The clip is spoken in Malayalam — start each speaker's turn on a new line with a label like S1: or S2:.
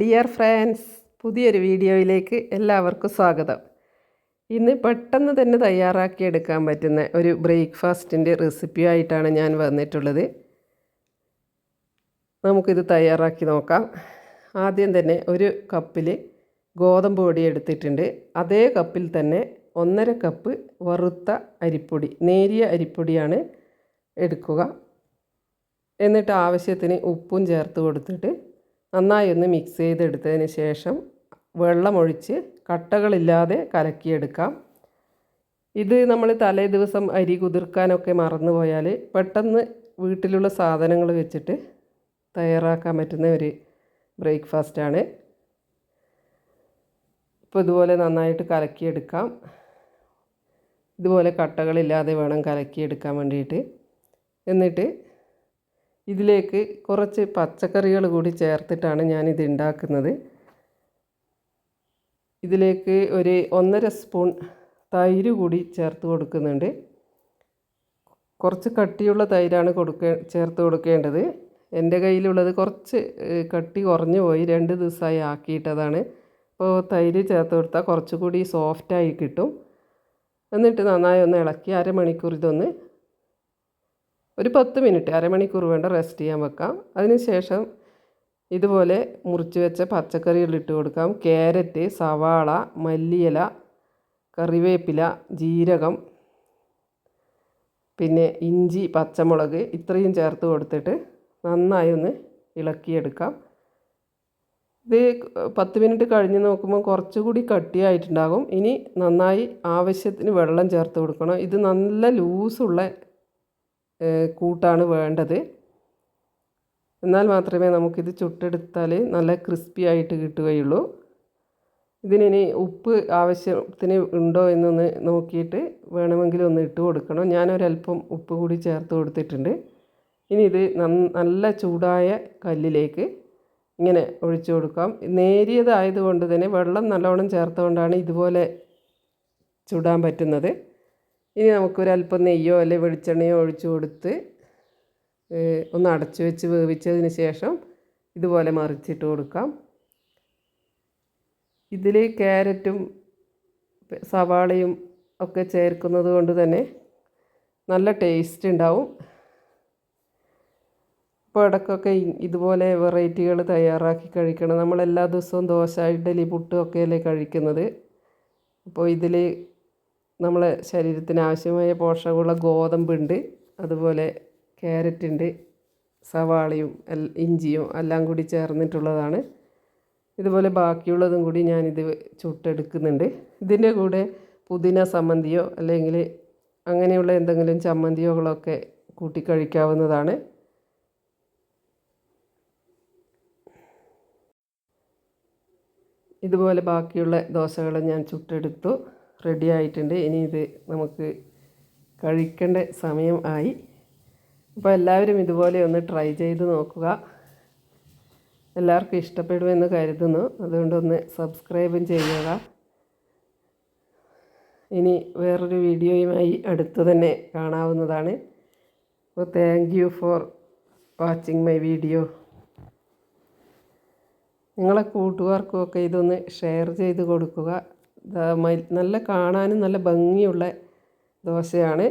S1: ഡിയർ ഫ്രണ്ട്സ് പുതിയൊരു വീഡിയോയിലേക്ക് എല്ലാവർക്കും സ്വാഗതം ഇന്ന് പെട്ടെന്ന് തന്നെ തയ്യാറാക്കിയെടുക്കാൻ പറ്റുന്ന ഒരു ബ്രേക്ക്ഫാസ്റ്റിൻ്റെ റെസിപ്പിയായിട്ടാണ് ഞാൻ വന്നിട്ടുള്ളത് നമുക്കിത് തയ്യാറാക്കി നോക്കാം ആദ്യം തന്നെ ഒരു കപ്പിൽ ഗോതമ്പ് പൊടി എടുത്തിട്ടുണ്ട് അതേ കപ്പിൽ തന്നെ ഒന്നര കപ്പ് വറുത്ത അരിപ്പൊടി നേരിയ അരിപ്പൊടിയാണ് എടുക്കുക എന്നിട്ട് ആവശ്യത്തിന് ഉപ്പും ചേർത്ത് കൊടുത്തിട്ട് നന്നായി ഒന്ന് മിക്സ് ചെയ്തെടുത്തതിന് ശേഷം വെള്ളമൊഴിച്ച് കട്ടകളില്ലാതെ കലക്കിയെടുക്കാം ഇത് നമ്മൾ തലേ ദിവസം അരി കുതിർക്കാനൊക്കെ മറന്നുപോയാൽ പെട്ടെന്ന് വീട്ടിലുള്ള സാധനങ്ങൾ വെച്ചിട്ട് തയ്യാറാക്കാൻ പറ്റുന്ന ഒരു ബ്രേക്ക്ഫാസ്റ്റാണ് ഇപ്പോൾ ഇതുപോലെ നന്നായിട്ട് കലക്കിയെടുക്കാം ഇതുപോലെ കട്ടകളില്ലാതെ വേണം കലക്കിയെടുക്കാൻ വേണ്ടിയിട്ട് എന്നിട്ട് ഇതിലേക്ക് കുറച്ച് പച്ചക്കറികൾ കൂടി ചേർത്തിട്ടാണ് ഞാനിത് ഉണ്ടാക്കുന്നത് ഇതിലേക്ക് ഒരു ഒന്നര സ്പൂൺ തൈര് കൂടി ചേർത്ത് കൊടുക്കുന്നുണ്ട് കുറച്ച് കട്ടിയുള്ള തൈരാണ് കൊടുക്ക ചേർത്ത് കൊടുക്കേണ്ടത് എൻ്റെ കയ്യിലുള്ളത് കുറച്ച് കട്ടി കുറഞ്ഞു പോയി രണ്ട് ദിവസമായി ആക്കിയിട്ടതാണ് അപ്പോൾ തൈര് ചേർത്ത് കൊടുത്താൽ കുറച്ചുകൂടി സോഫ്റ്റായി കിട്ടും എന്നിട്ട് നന്നായി ഒന്ന് ഇളക്കി അരമണിക്കൂർ ഇതൊന്ന് ഒരു പത്ത് മിനിറ്റ് അരമണിക്കൂർ വേണ്ട റെസ്റ്റ് ചെയ്യാൻ വെക്കാം അതിനുശേഷം ഇതുപോലെ മുറിച്ച് വെച്ച പച്ചക്കറികളിട്ട് കൊടുക്കാം ക്യാരറ്റ് സവാള മല്ലിയില കറിവേപ്പില ജീരകം പിന്നെ ഇഞ്ചി പച്ചമുളക് ഇത്രയും ചേർത്ത് കൊടുത്തിട്ട് നന്നായി ഒന്ന് ഇളക്കിയെടുക്കാം ഇത് പത്ത് മിനിറ്റ് കഴിഞ്ഞ് നോക്കുമ്പോൾ കുറച്ചുകൂടി കട്ടിയായിട്ടുണ്ടാകും ഇനി നന്നായി ആവശ്യത്തിന് വെള്ളം ചേർത്ത് കൊടുക്കണം ഇത് നല്ല ലൂസുള്ള കൂട്ടാണ് വേണ്ടത് എന്നാൽ മാത്രമേ നമുക്കിത് ചുട്ടെടുത്താൽ നല്ല ക്രിസ്പി ആയിട്ട് കിട്ടുകയുള്ളൂ ഇതിനി ഉപ്പ് ആവശ്യത്തിന് ഉണ്ടോ എന്നൊന്ന് നോക്കിയിട്ട് വേണമെങ്കിൽ ഒന്ന് ഇട്ട് കൊടുക്കണം ഞാനൊരല്പം ഉപ്പ് കൂടി ചേർത്ത് കൊടുത്തിട്ടുണ്ട് ഇനി ഇത് നല്ല ചൂടായ കല്ലിലേക്ക് ഇങ്ങനെ ഒഴിച്ചു കൊടുക്കാം നേരിയതായതുകൊണ്ട് തന്നെ വെള്ളം നല്ലോണം ചേർത്തുകൊണ്ടാണ് ഇതുപോലെ ചുടാൻ പറ്റുന്നത് ഇനി നമുക്കൊരല്പം നെയ്യോ അല്ലെങ്കിൽ വെളിച്ചെണ്ണയോ ഒഴിച്ചു കൊടുത്ത് ഒന്ന് അടച്ചു വെച്ച് വേവിച്ചതിന് ശേഷം ഇതുപോലെ മറിച്ചിട്ട് കൊടുക്കാം ഇതിൽ ക്യാരറ്റും സവാളയും ഒക്കെ ചേർക്കുന്നത് കൊണ്ട് തന്നെ നല്ല ടേസ്റ്റ് ഉണ്ടാവും ഇപ്പോൾ ഇടയ്ക്കൊക്കെ ഇതുപോലെ വെറൈറ്റികൾ തയ്യാറാക്കി കഴിക്കണം നമ്മൾ എല്ലാ ദിവസവും ദോശ ഇഡലി പുട്ടും ഒക്കെയല്ലേ കഴിക്കുന്നത് അപ്പോൾ ഇതിൽ നമ്മളെ ശരീരത്തിന് ആവശ്യമായ പോഷകമുള്ള ഗോതമ്പുണ്ട് അതുപോലെ ക്യാരറ്റ് ഉണ്ട് സവാളയും ഇഞ്ചിയും എല്ലാം കൂടി ചേർന്നിട്ടുള്ളതാണ് ഇതുപോലെ ബാക്കിയുള്ളതും കൂടി ഞാനിത് ചുട്ടെടുക്കുന്നുണ്ട് ഇതിൻ്റെ കൂടെ പുതിന സമ്മന്തിയോ അല്ലെങ്കിൽ അങ്ങനെയുള്ള എന്തെങ്കിലും ചമ്മന്തിയോകളൊക്കെ കൂട്ടിക്കഴിക്കാവുന്നതാണ് കഴിക്കാവുന്നതാണ് ഇതുപോലെ ബാക്കിയുള്ള ദോശകളും ഞാൻ ചുട്ടെടുത്തു റെഡി ആയിട്ടുണ്ട് ഇനി ഇത് നമുക്ക് കഴിക്കേണ്ട സമയം ആയി അപ്പോൾ എല്ലാവരും ഇതുപോലെ ഒന്ന് ട്രൈ ചെയ്ത് നോക്കുക എല്ലാവർക്കും ഇഷ്ടപ്പെടുമെന്ന് കരുതുന്നു അതുകൊണ്ടൊന്ന് സബ്സ്ക്രൈബും ചെയ്യുക ഇനി വേറൊരു വീഡിയോയുമായി അടുത്തു തന്നെ കാണാവുന്നതാണ് അപ്പോൾ thank you for watching my video നിങ്ങളെ കൂട്ടുകാർക്കുമൊക്കെ ഇതൊന്ന് ഷെയർ ചെയ്ത് കൊടുക്കുക നല്ല കാണാനും നല്ല ഭംഗിയുള്ള ദോശയാണ്